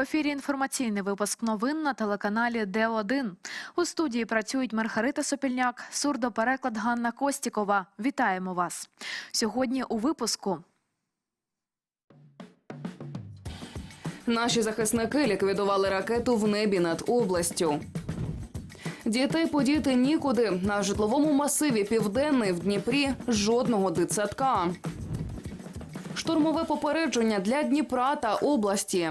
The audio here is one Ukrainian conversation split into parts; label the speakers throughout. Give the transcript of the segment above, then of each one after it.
Speaker 1: ефірі інформаційний випуск новин на телеканалі Д1. У студії працюють Маргарита Сопільняк, сурдопереклад Ганна Костікова. Вітаємо вас. Сьогодні у випуску.
Speaker 2: Наші захисники ліквідували ракету в небі над областю. Дітей подіти нікуди. На житловому масиві Південний в Дніпрі жодного дитсадка. Штурмове попередження для Дніпра та області.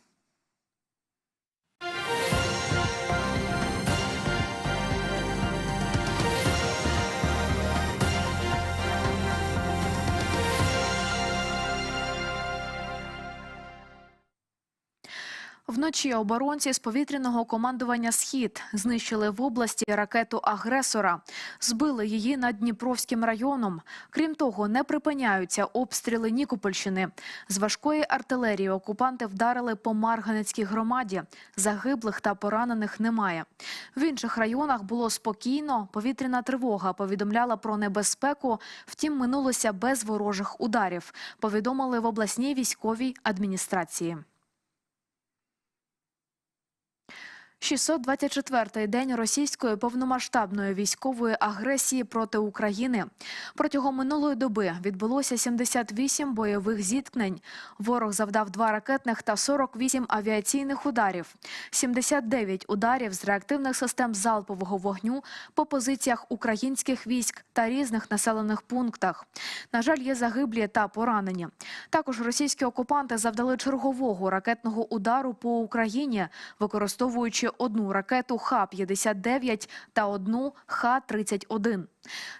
Speaker 1: Вночі оборонці з повітряного командування Схід знищили в області ракету агресора, збили її над Дніпровським районом. Крім того, не припиняються обстріли Нікопольщини. З важкої артилерії окупанти вдарили по Марганецькій громаді. Загиблих та поранених немає. В інших районах було спокійно. Повітряна тривога повідомляла про небезпеку. Втім, минулося без ворожих ударів. Повідомили в обласній військовій адміністрації. 624-й день російської повномасштабної військової агресії проти України. Протягом минулої доби відбулося 78 бойових зіткнень. Ворог завдав два ракетних та 48 авіаційних ударів, 79 ударів з реактивних систем залпового вогню по позиціях українських військ та різних населених пунктах. На жаль, є загиблі та поранені. Також російські окупанти завдали чергового ракетного удару по Україні, використовуючи одну ракету Х-59 та одну Х-31.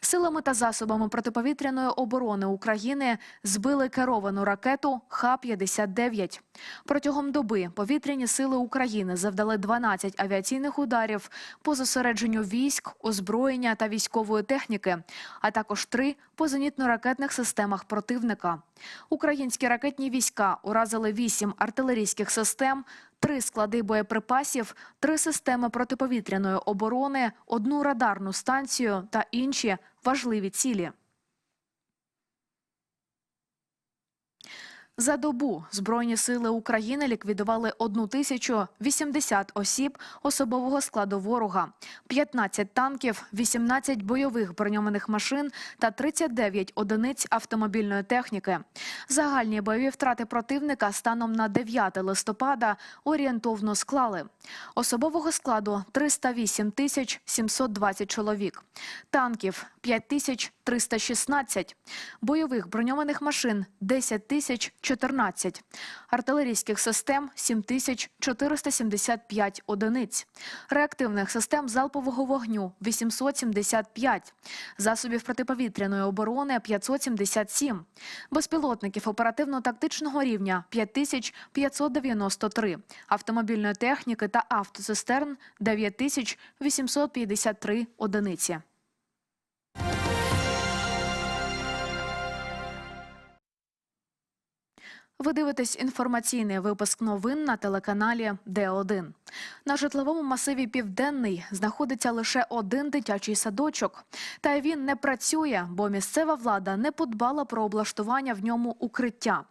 Speaker 1: Силами та засобами протиповітряної оборони України збили керовану ракету Х-59. Протягом доби повітряні сили України завдали 12 авіаційних ударів по зосередженню військ, озброєння та військової техніки, а також три по зенітно-ракетних системах противника. Українські ракетні війська уразили 8 артилерійських систем, три склади боєприпасів, три системи протиповітряної оборони, одну радарну станцію та інші важливі цілі. За добу Збройні сили України ліквідували 1080 осіб особового складу ворога, 15 танків, 18 бойових броньованих машин та 39 одиниць автомобільної техніки. Загальні бойові втрати противника станом на 9 листопада орієнтовно склали. Особового складу 308 тисяч 720 чоловік, танків 5 тисяч 316, бойових броньованих машин 10 тисяч 14, артилерійських систем 7 тисяч 475 одиниць, реактивних систем залпового вогню 875, засобів протиповітряної оборони 577, безпілотників оперативно-тактичного рівня 5593, автомобільної техніки та автоцистерн 9853 одиниці. Ви дивитесь інформаційний випуск новин на телеканалі Д1. На житловому масиві Південний знаходиться лише один дитячий садочок. Та він не працює, бо місцева влада не подбала про облаштування в ньому укриття.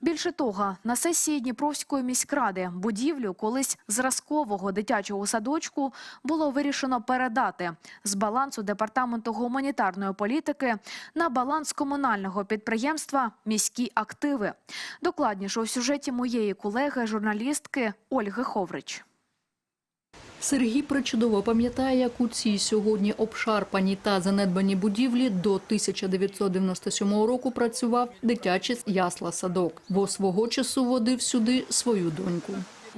Speaker 1: Більше того, на сесії Дніпровської міськради будівлю колись зразкового дитячого садочку було вирішено передати з балансу департаменту гуманітарної політики на баланс комунального підприємства Міські активи. Докладніше у сюжеті моєї колеги, журналістки Ольги Ховрич.
Speaker 3: Сергій причудово пам'ятає, як у цій сьогодні обшарпаній та занедбаній будівлі до 1997 року працював дитячий ясла садок, бо свого часу водив сюди свою доньку.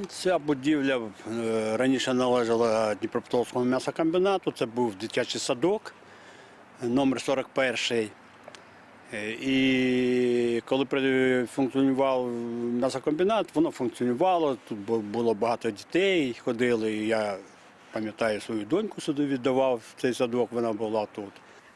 Speaker 4: Ця будівля е, раніше належала Дніпропетровському м'ясокомбінату. Це був дитячий садок, номер 41. Е, І коли функціонував м'ясокомбінат, воно функціонувало. Тут було багато дітей, ходили. Я пам'ятаю, свою доньку сюди віддавав в цей садок, вона була тут.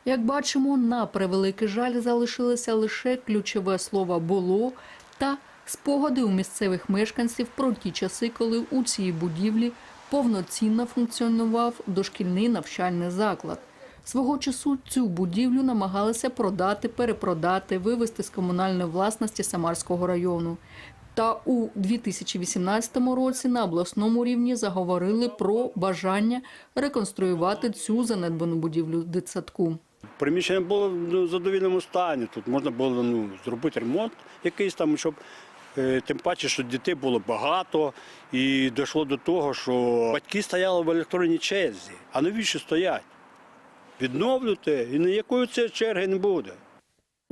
Speaker 3: Як бачимо, на превеликий жаль залишилося лише ключове слово було та спогади у місцевих мешканців про ті часи, коли у цій будівлі повноцінно функціонував дошкільний навчальний заклад. Свого часу цю будівлю намагалися продати, перепродати, вивести з комунальної власності Самарського району. Та у 2018 році на обласному рівні заговорили про бажання реконструювати цю занедбану будівлю дитсадку.
Speaker 4: Приміщення було ну, в задовільному стані. Тут можна було ну, зробити ремонт якийсь там, щоб е, тим паче, що дітей було багато, і дійшло до того, що батьки стояли в електронній черзі. А навіщо стоять? Відновлюйте, і ніякої цієї черги не буде.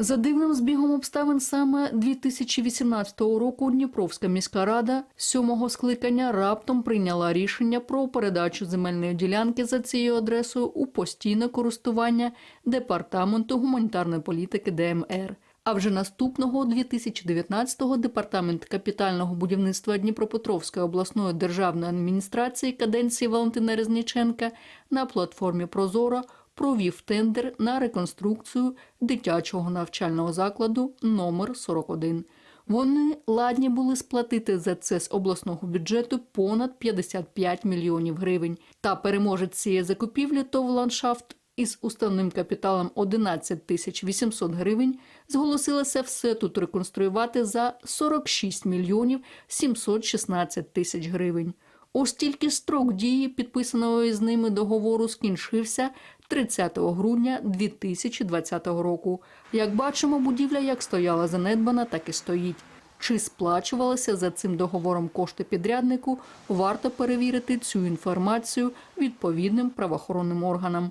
Speaker 3: За дивним збігом обставин саме 2018 року Дніпровська міська рада сьомого скликання раптом прийняла рішення про передачу земельної ділянки за цією адресою у постійне користування департаменту гуманітарної політики ДМР. А вже наступного 2019-го департамент капітального будівництва Дніпропетровської обласної державної адміністрації каденції Валентина Резніченка на платформі Прозоро провів тендер на реконструкцію дитячого навчального закладу номер 41. Вони ладні були сплатити за це з обласного бюджету понад 55 мільйонів гривень. Та переможець цієї закупівлі ТОВ «Ландшафт» із уставним капіталом 11 тисяч 800 гривень зголосилася все тут реконструювати за 46 мільйонів 716 тисяч гривень. Ось тільки строк дії підписаного із ними договору скінчився 30 грудня 2020 року. Як бачимо, будівля як стояла занедбана, так і стоїть. Чи сплачувалися за цим договором кошти підряднику, варто перевірити цю інформацію відповідним правоохоронним органам.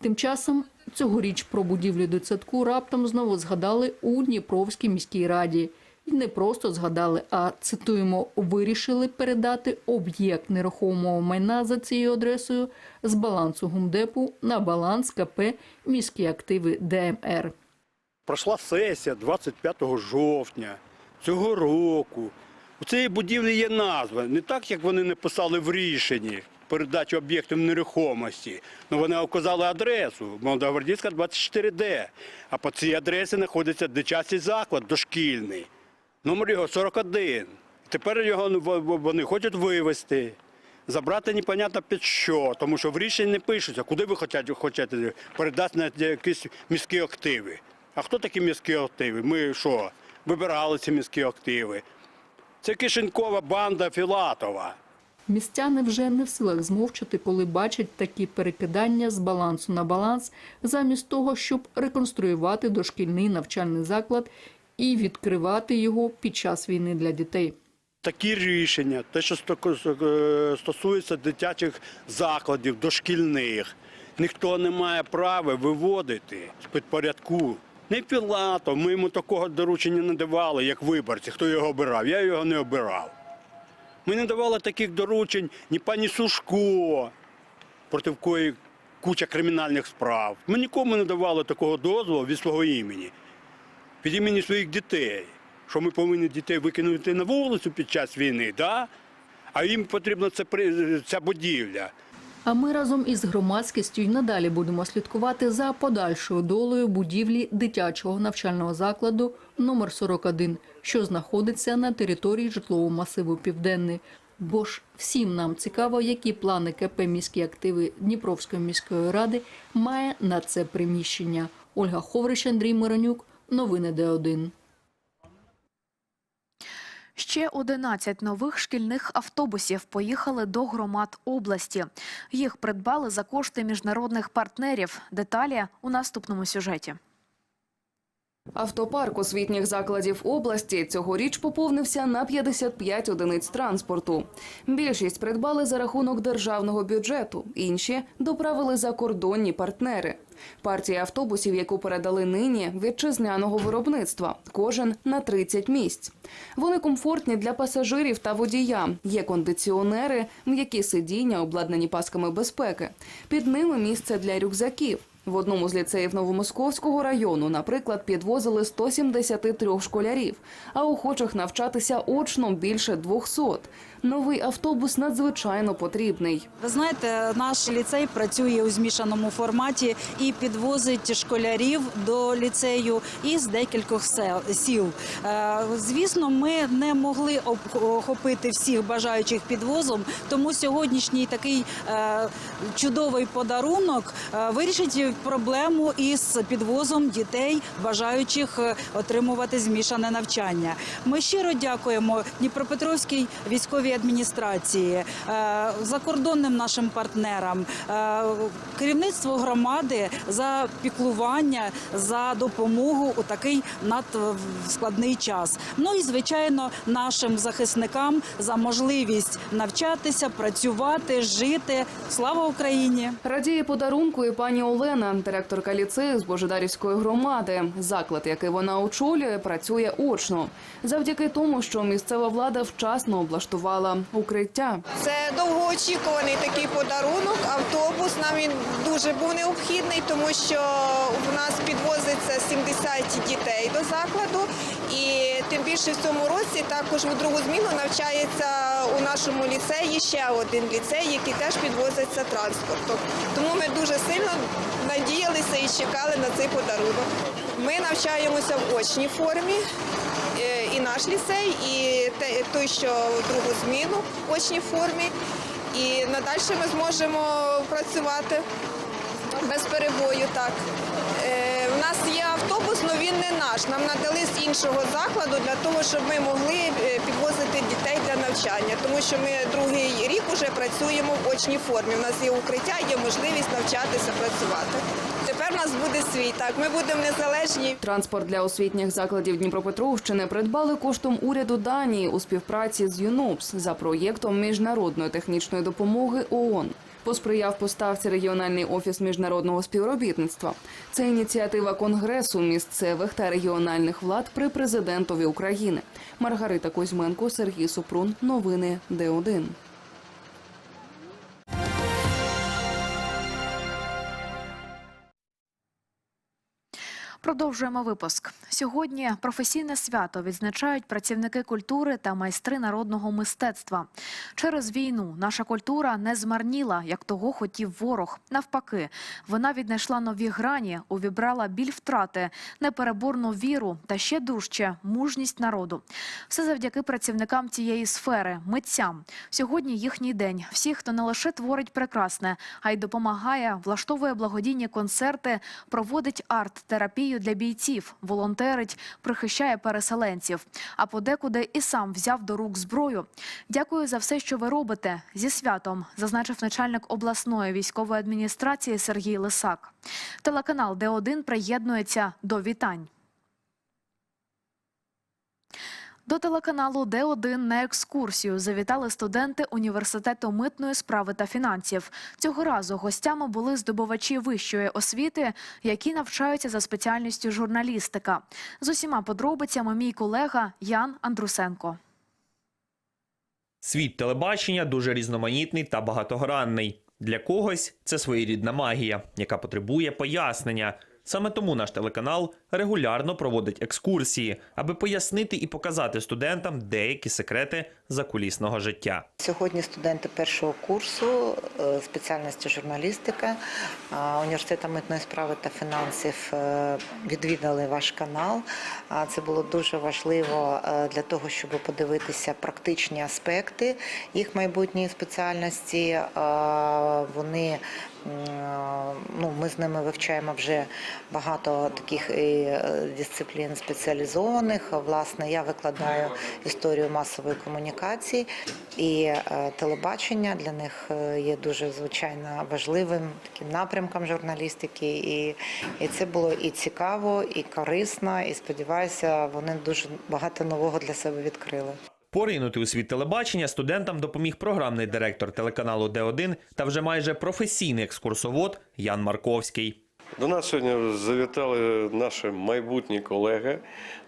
Speaker 3: Тим часом цьогоріч про будівлю дитсадку раптом знову згадали у Дніпровській міській раді. І не просто згадали, а цитуємо, вирішили передати об'єкт нерухомого майна за цією адресою з балансу гумдепу на баланс КП міські активи ДМР.
Speaker 4: Пройшла сесія 25 жовтня цього року. У цієї будівлі є назва. Не так, як вони написали в рішенні передачі об'єктів нерухомості. Ну вони вказали адресу Молодогвардійська 24Д. А по цій адресі знаходиться дитячий заклад дошкільний. Номер його 41. Тепер його ну, вони хочуть вивезти. Забрати непонятно під що, тому що в рішенні не пишеться, куди ви хочете, хочете передати на якісь міські активи. А хто такі міські активи? Ми що, вибирали ці міські активи? Це кишенькова банда Філатова.
Speaker 3: Містяни вже не в силах змовчати, коли бачать такі перекидання з балансу на баланс, замість того, щоб реконструювати дошкільний навчальний заклад і відкривати його під час війни для дітей.
Speaker 4: Такі рішення, те, що е, стосується дитячих закладів, дошкільних, ніхто не має права виводити з підпорядку. Не Філатов, ми йому такого доручення не давали, як виборці, хто його обирав. Я його не обирав. Ми не давали таких доручень ні пані Сушко, проти якої куча кримінальних справ. Ми нікому не давали такого дозволу від свого імені, від імені своїх дітей. Що ми повинні дітей викинути на вулицю під час війни, да? а їм потрібна ця, ця будівля.
Speaker 3: А ми разом із громадськістю й надалі будемо слідкувати за подальшою долею будівлі дитячого навчального закладу номер 41, що знаходиться на території житлового масиву Південний. Бо ж всім нам цікаво, які плани КП міські активи Дніпровської міської ради має на це приміщення. Ольга Ховрич, Андрій Миронюк. Новини Д1.
Speaker 1: Ще 11 нових шкільних автобусів поїхали до громад області. Їх придбали за кошти міжнародних партнерів. Деталі у наступному сюжеті.
Speaker 2: Автопарк освітніх закладів області цьогоріч поповнився на 55 одиниць транспорту. Більшість придбали за рахунок державного бюджету, інші доправили закордонні партнери. Партія автобусів, яку передали нині, вітчизняного виробництва, кожен на 30 місць. Вони комфортні для пасажирів та водія. Є кондиціонери, м'які сидіння, обладнані пасками безпеки. Під ними місце для рюкзаків. В одному з ліцеїв Новомосковського району, наприклад, підвозили 173 школярів, а охочих навчатися очно більше 200. Новий автобус надзвичайно потрібний.
Speaker 5: Ви знаєте, наш ліцей працює у змішаному форматі і підвозить школярів до ліцею із декількох сіл. Е, Звісно, ми не могли охопити всіх бажаючих підвозом, тому сьогоднішній такий е, чудовий подарунок е, вирішить проблему із підвозом дітей, бажаючих отримувати змішане навчання. Ми щиро дякуємо Дніпропетровській військовій адміністрації, е, закордонним нашим партнерам, е, керівництву громади за піклування, за допомогу у такий надскладний час. Ну і звичайно, нашим захисникам за можливість навчатися, працювати, жити. Слава Україні!
Speaker 2: Радіє подарунку і пані Олена, директорка ліцею з Божедарівської громади. Заклад, який вона очолює, працює очно завдяки тому, що місцева влада вчасно облаштувала укриття.
Speaker 6: Це довгоочікуваний такий подарунок. Автобус нам він дуже був необхідний, тому що в нас підвозиться 70 дітей до закладу, і тим більше в цьому році також у другу зміну навчається у нашому ліцеї ще один ліцей, який теж підвозиться транспортом. Тому ми дуже сильно надіялися і чекали на цей подарунок. Ми навчаємося в очній формі. Е, і наш ліцей, і той, що другу зміну в очній формі. І надалі ми зможемо працювати без перебою. Так. Е, У нас є автобус, але він не наш. Нам надали з іншого закладу для того, щоб ми могли е, підвозити дітей для навчання, тому що ми другий рік вже працюємо в очній формі. У нас є укриття, є можливість навчатися, працювати. Тепер у нас буде свій. Так, ми будемо незалежні.
Speaker 2: Транспорт для освітніх закладів Дніпропетровщини придбали коштом уряду Данії у співпраці з ЮНОПС за проєктом міжнародної технічної допомоги ООН. Посприяв поставці регіональний офіс міжнародного співробітництва. Це ініціатива Конгресу місцевих та регіональних влад при президентові України. Маргарита Кузьменко, Сергій Супрун. Новини Д1.
Speaker 1: Продовжуємо випуск. Сьогодні професійне свято відзначають працівники культури та майстри народного мистецтва. Через війну наша культура не змарніла, як того хотів ворог. Навпаки, вона віднайшла нові грані, увібрала біль втрати, непереборну віру та ще дужче мужність народу. Все завдяки працівникам цієї сфери, митцям. Сьогодні їхній день. Всі, хто не лише творить прекрасне, а й допомагає, влаштовує благодійні концерти, проводить арт-терапію для бійців, волонтерить, прихищає переселенців. А подекуди і сам взяв до рук зброю. Дякую за все, що ви робите. Зі святом, зазначив начальник обласної військової адміністрації Сергій Лисак. Телеканал Д1 приєднується до вітань. До телеканалу Д1 на екскурсію завітали студенти університету митної справи та фінансів. Цього разу гостями були здобувачі вищої освіти, які навчаються за спеціальністю журналістика. З усіма подробицями мій колега Ян Андрусенко.
Speaker 7: Світ телебачення дуже різноманітний та багатогранний. Для когось це своєрідна магія, яка потребує пояснення. Саме тому наш телеканал регулярно проводить екскурсії, аби пояснити і показати студентам деякі секрети закулісного життя.
Speaker 8: Сьогодні студенти першого курсу е, спеціальності журналістика університету митної справи та фінансів е, відвідали ваш канал. Це було дуже важливо е, для того, щоб подивитися практичні аспекти їх майбутньої спеціальності. Вони ну, ми з ними вивчаємо вже багато таких е, дисциплін спеціалізованих. Власне, я викладаю історію масової комунікації і е, телебачення для них е, є дуже звичайно важливим таким напрямком журналістики. І, і це було і цікаво, і корисно. І сподіваюся, вони дуже багато нового для себе відкрили.
Speaker 7: Поринути у світ телебачення студентам допоміг програмний директор телеканалу Д1 та вже майже професійний екскурсовод Ян Марковський.
Speaker 9: До нас сьогодні завітали наші майбутні колеги,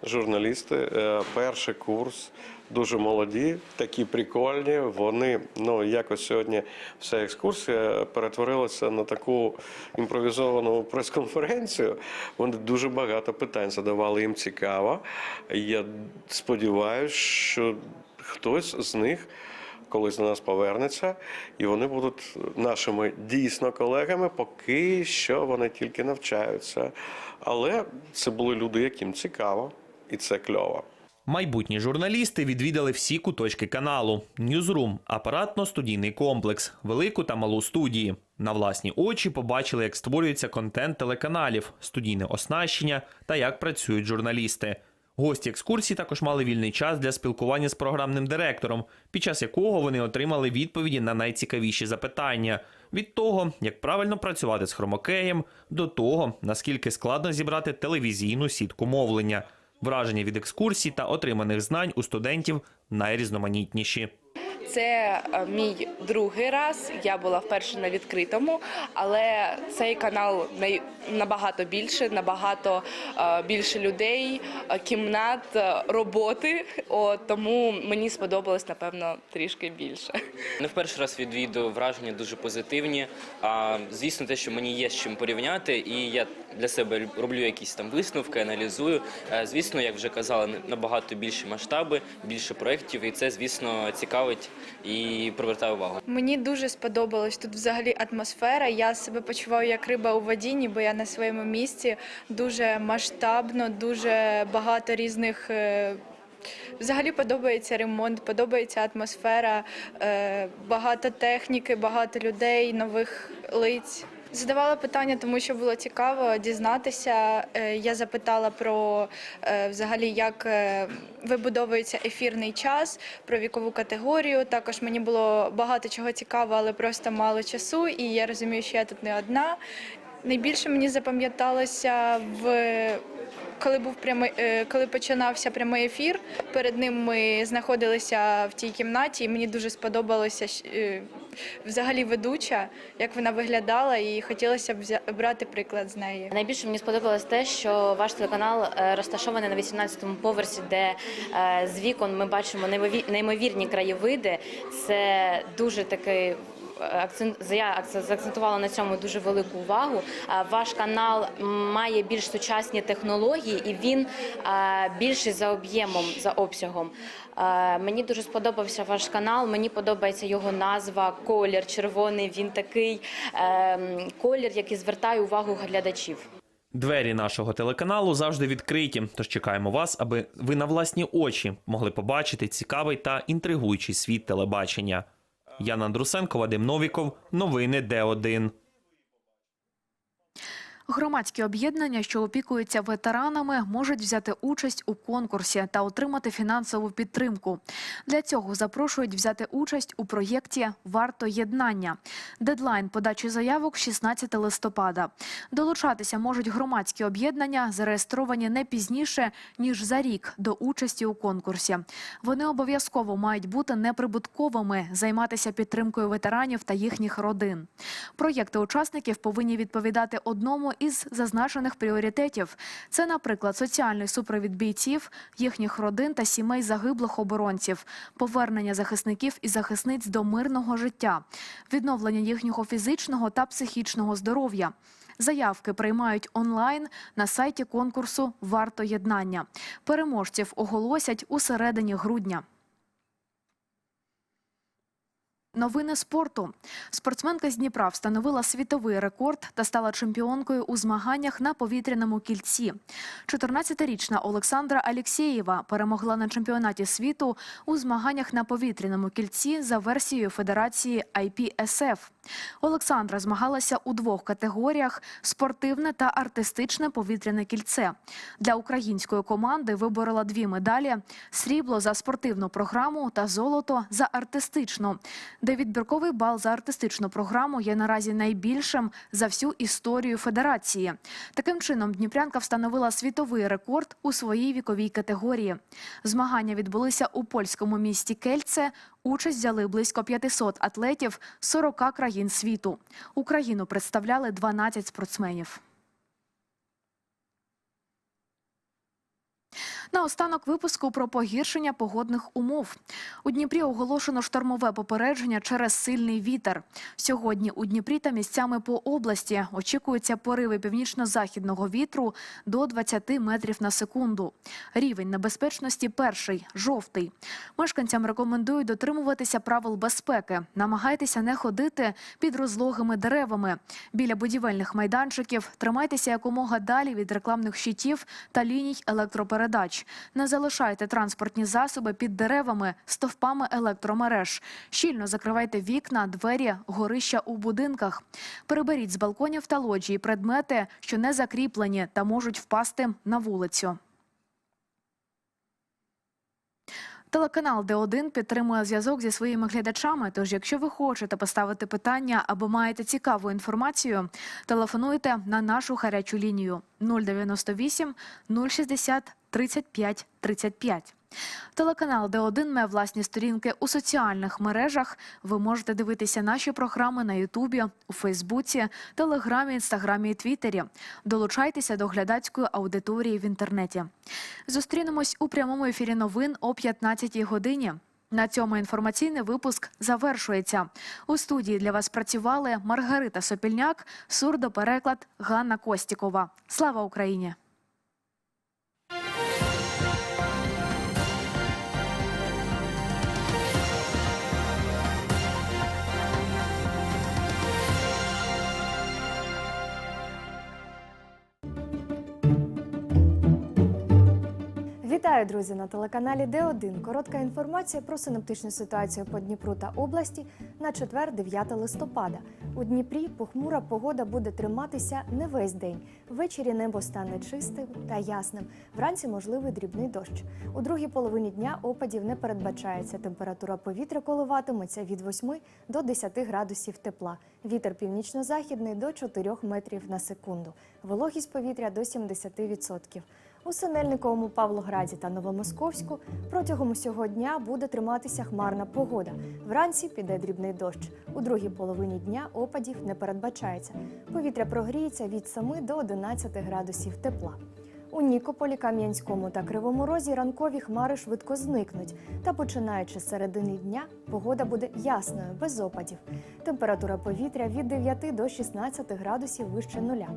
Speaker 9: журналісти. Е, Перший курс, дуже молоді, такі прикольні. Вони ну якось сьогодні вся екскурсія перетворилася на таку імпровізовану прес-конференцію. Вони дуже багато питань задавали. Їм цікаво. Я сподіваюся, що хтось з них колись до нас повернеться, і вони будуть нашими дійсно колегами, поки що вони тільки навчаються. Але це були люди, яким цікаво, і це кльово.
Speaker 7: Майбутні журналісти відвідали всі куточки каналу: Ньюзрум, апаратно-студійний комплекс, велику та малу студії. На власні очі побачили, як створюється контент телеканалів, студійне оснащення та як працюють журналісти. Гості екскурсії також мали вільний час для спілкування з програмним директором, під час якого вони отримали відповіді на найцікавіші запитання: від того, як правильно працювати з хромокеєм, до того, наскільки складно зібрати телевізійну сітку мовлення. Враження від екскурсій та отриманих знань у студентів найрізноманітніші.
Speaker 10: Це е, мій другий раз. Я була вперше на відкритому, але цей канал най- набагато більше, набагато е, більше людей, е, кімнат, роботи. От, тому мені сподобалось напевно трішки більше.
Speaker 11: Не в перший раз відвідую враження дуже позитивні. А звісно, те, що мені є з чим порівняти, і я для себе роблю якісь там висновки, аналізую. Е, Звісно, як вже казали, набагато більші масштаби, більше проєктів, і це, звісно, цікавить і привертає увагу.
Speaker 12: Мені дуже сподобалось тут взагалі атмосфера. Я себе почуваю як риба у воді, ніби я на своєму місці. Дуже масштабно, дуже багато різних. е, Взагалі подобається ремонт, подобається атмосфера, е, багато техніки, багато людей, нових лиць. Задавала питання, тому що було цікаво дізнатися. Е, Я запитала про е, взагалі, як е, вибудовується ефірний час, про вікову категорію. Також мені було багато чого цікаво, але просто мало часу, і я розумію, що я тут не одна. Найбільше мені запам'яталося в коли був прямий, коли починався прямий ефір. Перед ним ми знаходилися в тій кімнаті, і мені дуже сподобалося взагалі ведуча, як вона виглядала, і хотілося б брати приклад з неї.
Speaker 13: Найбільше мені сподобалось те, що ваш телеканал е, розташований на 18-му поверсі, де е, з вікон ми бачимо неймовірні краєвиди. Це дуже такий. Я заакцентувала на цьому дуже велику увагу. Ваш канал має більш сучасні технології, і він більший за об'ємом, за обсягом. Мені дуже сподобався ваш канал. Мені подобається його назва, колір червоний. Він такий колір, який звертає увагу глядачів.
Speaker 7: Двері нашого телеканалу завжди відкриті, тож чекаємо вас, аби ви на власні очі могли побачити цікавий та інтригуючий світ телебачення. Яна Андрусенко, Вадим Новіков. Новини Д1.
Speaker 1: Громадські об'єднання, що опікуються ветеранами, можуть взяти участь у конкурсі та отримати фінансову підтримку. Для цього запрошують взяти участь у проєкті Варто єднання. Дедлайн подачі заявок 16 листопада. Долучатися можуть громадські об'єднання, зареєстровані не пізніше ніж за рік до участі у конкурсі. Вони обов'язково мають бути неприбутковими, займатися підтримкою ветеранів та їхніх родин. Проєкти учасників повинні відповідати одному із зазначених пріоритетів. Це, наприклад, соціальний супровід бійців, їхніх родин та сімей загиблих оборонців, повернення захисників і захисниць до мирного життя, відновлення їхнього фізичного та психічного здоров'я. Заявки приймають онлайн на сайті конкурсу Варто єднання. Переможців оголосять у середині грудня. Новини спорту. Спортсменка з Дніпра встановила світовий рекорд та стала чемпіонкою у змаганнях на повітряному кільці. 14-річна Олександра Алєксєєва перемогла на чемпіонаті світу у змаганнях на повітряному кільці за версією Федерації IPSF. Олександра змагалася у двох категоріях: спортивне та артистичне повітряне кільце. Для української команди виборола дві медалі: срібло за спортивну програму та золото за артистичну, де відбірковий бал за артистичну програму є наразі найбільшим за всю історію федерації. Таким чином, Дніпрянка встановила світовий рекорд у своїй віковій категорії. Змагання відбулися у польському місті Кельце. Участь взяли близько 500 атлетів з 40 країн світу. Україну представляли 12 спортсменів. Наостанок випуску про погіршення погодних умов. У Дніпрі оголошено штормове попередження через сильний вітер. Сьогодні у Дніпрі та місцями по області очікуються пориви північно-західного вітру до 20 метрів на секунду. Рівень небезпечності перший жовтий. Мешканцям рекомендують дотримуватися правил безпеки. Намагайтеся не ходити під розлогими деревами. Біля будівельних майданчиків тримайтеся якомога далі від рекламних щитів та ліній електропередач. Не залишайте транспортні засоби під деревами, стовпами електромереж. Щільно закривайте вікна, двері, горища у будинках. Переберіть з балконів та лоджії предмети, що не закріплені та можуть впасти на вулицю. Телеканал Д1 підтримує зв'язок зі своїми глядачами. Тож, якщо ви хочете поставити питання або маєте цікаву інформацію, телефонуйте на нашу гарячу лінію 098 060 35 35. Телеканал Д1 має власні сторінки у соціальних мережах. Ви можете дивитися наші програми на Ютубі, у Фейсбуці, Телеграмі, Інстаграмі і Твіттері. Долучайтеся до глядацької аудиторії в інтернеті. Зустрінемось у прямому ефірі новин о 15 годині. На цьому інформаційний випуск завершується. У студії для вас працювали Маргарита Сопільняк, сурдопереклад Ганна Костікова. Слава Україні!
Speaker 14: Вітаю, друзі, на телеканалі Д1. Коротка інформація про синоптичну ситуацію по Дніпру та області на четвер, 9 листопада. У Дніпрі похмура погода буде триматися не весь день. Ввечері небо стане чистим та ясним. Вранці можливий дрібний дощ. У другій половині дня опадів не передбачається. Температура повітря коливатиметься від 8 до 10 градусів тепла. Вітер північно-західний до 4 метрів на секунду. Вологість повітря до 70%. У Синельниковому, Павлограді та Новомосковську протягом усього дня буде триматися хмарна погода. Вранці піде дрібний дощ. У другій половині дня опадів не передбачається. Повітря прогріється від 7 до 11 градусів тепла. У Нікополі, Кам'янському та Кривому Розі ранкові хмари швидко зникнуть. Та починаючи з середини дня, погода буде ясною, без опадів. Температура повітря від 9 до 16 градусів вище нуля.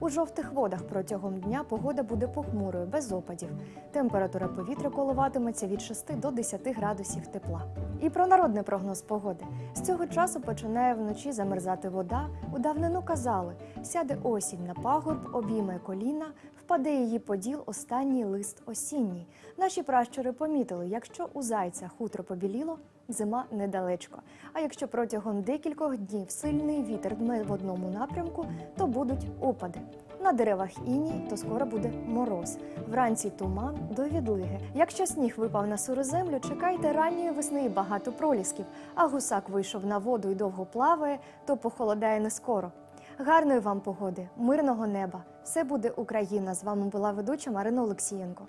Speaker 14: У жовтих водах протягом дня погода буде похмурою, без опадів. Температура повітря коливатиметься від 6 до 10 градусів тепла. І про народний прогноз погоди. З цього часу починає вночі замерзати вода. У давнину казали, сяде осінь на пагорб, обійме коліна, впаде її поділ останній лист осінній. Наші пращури помітили, якщо у зайця хутро побіліло, зима недалечко. А якщо протягом декількох днів сильний вітер дме в одному напрямку, то будуть опади. На деревах іній, то скоро буде мороз. Вранці туман до відлиги. Якщо сніг випав на сиру землю, чекайте ранньої весни і багато пролісків. А гусак вийшов на воду і довго плаває, то похолодає не скоро. Гарної вам погоди, мирного неба! Все буде Україна. З вами була ведуча Марина Олексієнко.